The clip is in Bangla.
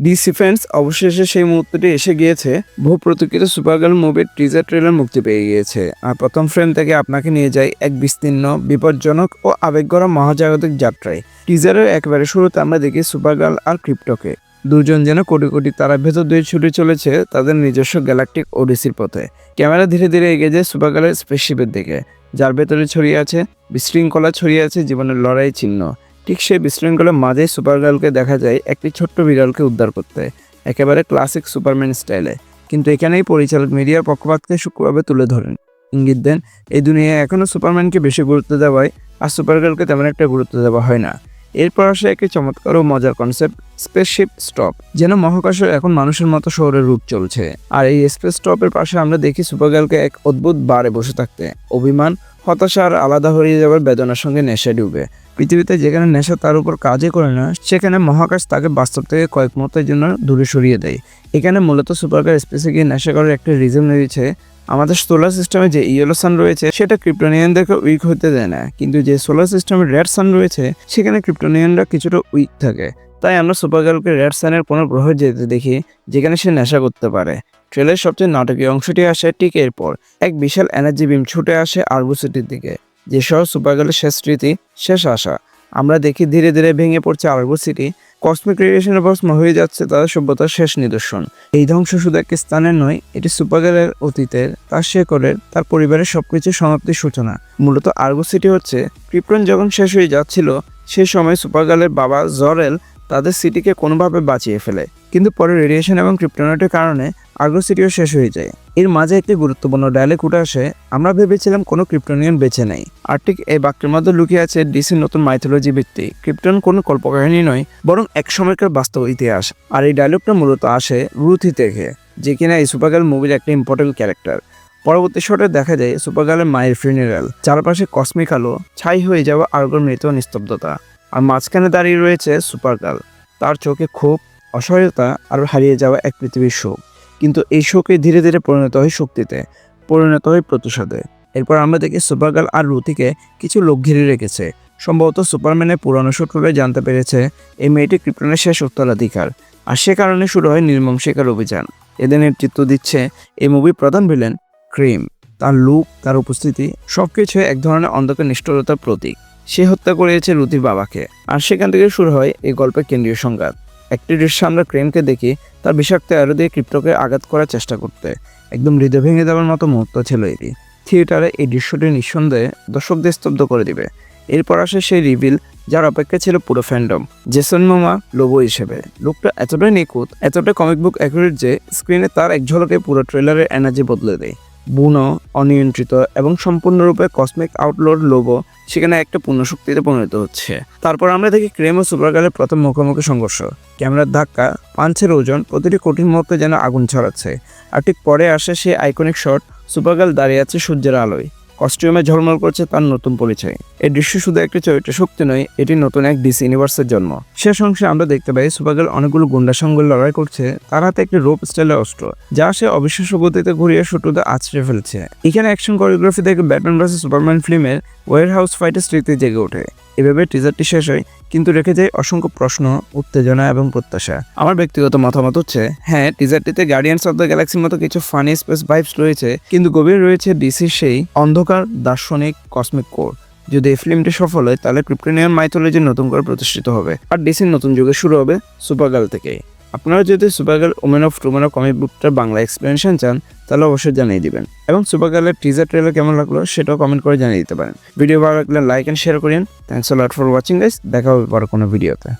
ডিসি ফ্যান্স অবশেষে সেই মুহূর্তটি এসে গিয়েছে। বহু প্রতীক্ষিত সুপারগার্ল মুভির টিজার ট্রেলার মুক্তি পেয়ে গিয়েছে। আর প্রথম ফ্রেম থেকে আপনাকে নিয়ে যায় এক বিস্তীর্ণ, বিপজ্জনক ও আবেগগড়া মহাজাগতিক যাত্রায়। টিজারের একেবারে শুরুতে আমরা দেখি সুপারগার্ল আর ক্রিপ্টোকে। দুজন যেন কোটি কোটি তারা ভেতর দিয়ে ছুটে চলেছে তাদের নিজস্ব গ্যালাকটিক ওডিসির পথে। ক্যামেরা ধীরে ধীরে এগিয়ে যায় সুপারগার্লের স্পেসশিপের দিকে, যার ভেতরে ছড়িয়ে আছে, বিশৃঙ্খলা ছড়িয়ে আছে জীবনের লড়াই চিহ্ন। ঠিক সেই বিশৃঙ্খলার মাঝেই সুপারগার্লকে দেখা যায় একটি ছোট্ট বিড়ালকে উদ্ধার করতে, একেবারে ক্লাসিক সুপারম্যান স্টাইলে কিন্তু এখানেই পরিচালক মিডিয়ার পক্ষপাতকে সূক্ষ্মভাবে তুলে ধরেন। ইঙ্গিত দেন, এই দুনিয়ায় এখনও সুপারম্যানকে বেশি গুরুত্ব দেওয়ায় আর সুপারগার্লকে তেমন একটা গুরুত্ব দেওয়া হয় না। এরপর আসে একটি চমৎকার ও মজার কনসেপ্ট স্পেসশিপ স্টপ যেন মহাকাশে এখন মানুষের মতো শহরের রূপ চলছে। আর এই স্পেস স্টপের পাশে আমরা দেখি সুপারগার্লকে এক অদ্ভুত বারে বসে থাকতে। অভিমান হতাশা আর আলাদা হয়ে যাওয়ার বেদনার সঙ্গে নেশা ডুবে। পৃথিবীতে যেখানে নেশা তার উপর কাজই করে না, সেখানে মহাকাশ তাকে বাস্তব থেকে কয়েক মুহূর্তের জন্য দূরে সরিয়ে দেয়। এখানে মূলত সুপারকার স্পেসে গিয়ে নেশা করার একটা রিজন রয়েছে। আমাদের সোলার সিস্টেমে যে ইয়েলো সান রয়েছে, সেটা ক্রিপ্টোনিয়ানদেরকে উইক হতে দেয় না। কিন্তু যে সোলার সিস্টেমে রেড সান রয়েছে, সেখানে ক্রিপ্টোনিয়ানরা কিছুটা উইক থাকে। তাই আমরা সুপারগার্লকে রেড সানের কোনো গ্রহে যেতে দেখি, যেখানে সে নেশা করতে পারে। ট্রেলের সবচেয়ে নাটকীয় অংশটি আসে ঠিক এরপর। এক বিশাল এনার্জি বিম ছুটে আসে আরবু সিটির দিকে, যে সহ সুপারগার্লের শেষ স্মৃতি, শেষ আশা। আমরা দেখি ধীরে ধীরে ভেঙে পড়ছে আরবু সিটি কসমিক রেডিয়েশনের ভস্ম হয়ে যাচ্ছে তাদের সভ্যতার শেষ নিদর্শন। এই ধ্বংস শুধু একটি স্থানের নয়, এটি সুপারগার্লের অতীতের, তার শেকড়ের, তার পরিবারের সবকিছু সমাপ্তির সূচনা। মূলত আরগো সিটি হচ্ছে ক্রিপ্টন যখন শেষ হয়ে যাচ্ছিল, সে সময় সুপারগার্লের বাবা জরেল তাদের সিটিকে কোনোভাবে বাঁচিয়ে ফেলে। কিন্তু পরে রেডিয়েশন এবং ক্রিপ্টোনাইটের কারণে আগ্রো সিটিও শেষ হয়ে যায়। এর মাঝে একটি গুরুত্বপূর্ণ ডায়ালেক উঠে আসে, আমরা ভেবেছিলাম কোনো ক্রিপ্টোনিয়ান বেছে নেই। আর ঠিক এই বাক্যের মধ্যে লুকিয়ে আছে ডিসির নতুন মাইথোলজি ভিত্তি। ক্রিপ্টন কোনো কল্পকাহিনী নয়, বরং এক সময়কার বাস্তব ইতিহাস। আর এই ডায়লগটা মূলত আসে রুথি থেকে, যে কিনা এই সুপারগার্ল মুভির একটা ইম্পর্টেন্ট ক্যারেক্টার পরবর্তী শটে দেখা যায় সুপারগার্লের মায়ের ফিউনারাল চারপাশে কসমিক আলো, ছাই হয়ে যাওয়া আর্গর মৃত নিস্তব্ধতা। আর মাঝখানে দাঁড়িয়ে রয়েছে সুপার গার্ল তার চোখে খুব অসহায়তা আর হারিয়ে যাওয়া এক পৃথিবীর শোক। কিন্তু এই শোকে ধীরে ধীরে পরিণত হয় শক্তিতে, পরিণত হয় প্রতিশোধে। এরপর আমরা দেখি সুপার গার্ল আর রুতিকে কিছু লোক ঘিরে রেখেছে। সম্ভবত সুপারম্যানের পুরানো সূত্রে জানতে পেরেছে এই মেয়েটি ক্রিপ্টনের শেষ উত্তরাধিকার। আর সে কারণে শুরু হয় নির্মম শিকার অভিযান। এদের নেতৃত্ব দিচ্ছে এই মুভির প্রধান ভিলেন ক্রিম। তার লুক, তার উপস্থিতি সবকিছু এক ধরনের অন্ধকার নিষ্ঠুরতার প্রতীক। সে হত্যা করিয়েছে রুতির বাবাকে। আর সেখান থেকে শুরু হয় এই গল্পের কেন্দ্রীয় সংঘাত। একটি দৃশ্য আমরা ক্রেমকে দেখি তার বিষাক্ত অ্যারো দিয়ে ক্রিপ্টোকে আঘাত করার চেষ্টা করতে। একদম হৃদয় ভেঙে দেওয়ার মতো মুহূর্ত ছিল এটি। থিয়েটারে এই দৃশ্যটি নিঃসন্দেহে দর্শকদের স্তব্ধ করে দিবে। এরপর আসে সেই রিভিল, যার অপেক্ষা ছিল পুরো ফ্যান্ডম জেসন মোমা লোবো হিসেবে। লোকটা এতটাই নিখুঁত, এতটাই কমিক বুক অ্যাকুরেট যে স্ক্রিনে তার এক ঝলকে পুরো ট্রেলারের এনার্জি বদলে দেয়। বুনো, অনিয়ন্ত্রিত এবং সম্পূর্ণরূপে কসমিক আউটলোড লোগো সেখানে একটা পূর্ণ শক্তিতে পরিণত হচ্ছে। তারপর আমরা দেখি ক্রেম ও সুপারগালের প্রথম মুখোমুখি সংঘর্ষ। ক্যামেরার ধাক্কা, পাঞ্চের ওজন, প্রতিটি কঠিন মুহূর্তে যেন আগুন ছড়াচ্ছে। আর ঠিক পরে আসে সেই আইকনিক শট সুপারগাল দাঁড়িয়ে আছে সূর্যের আলোয়। কস্টিউমে ঝলমল করছে তার নতুন পরিচয়। এই দৃশ্য শুধু একটি চরিত্র শক্তি নয়, এটি নতুন এক ডিসি ইউনিভার্সের জন্ম। শেষ অংশে আমরা দেখতে পাই সুপারগার্ল অনেকগুলো গুন্ডা সঙ্গে লড়াই করছে, তার হাতে একটি রোপ স্টাইলের অস্ত্র, যা সে অবিশ্বাস্য গতিতে ঘুরিয়ে শুটুতে আছড়ে ফেলছে। এখানে অ্যাকশন কোরিওগ্রাফি দেখে ব্যাটম্যান ভার্সেস সুপারম্যান ফিল্মের ওয়ার হাউস ফাইটের স্মৃতি জেগে ওঠে। এভাবে টিজারটি শেষ হয়, কিন্তু রেখে যায় অসংখ্য প্রশ্ন, উত্তেজনা এবং প্রত্যাশা। আমার ব্যক্তিগত মতামত হচ্ছে হ্যাঁ টিজারটিতে গার্ডিয়ান্স অফ দ্য গ্যালাক্সির মতো কিছু ফানি স্পেস ভাইবস রয়েছে, কিন্তু গভীর রয়েছে ডিসির সেই অন্ধকার দার্শনিক কসমিক কোর যদি এই ফিল্মটি সফল হয়, তাহলে ক্রিপ্টোনিয়ান মাইথোলজি নতুন করে প্রতিষ্ঠিত হবে। আর ডিসির নতুন যুগে শুরু হবে সুপারগার্ল থেকেই। আপনারা যদি Supergirl woman of tomorrow comic বুকটার Bangla explanation চান, তাহলে অবশ্যই জানিয়ে দিবেন। এবং সুপারগার্লের টিজার ট্রেলার কেমন লাগল সেটাও কমেন্ট করে জানিয়ে দিতে পারেন। ভিডিও ভালো লাগলে লাইক অ্যান্ড শেয়ার করেন। Thanks lot for watching guys দেখা হবে পরে কোনো ভিডিওতে।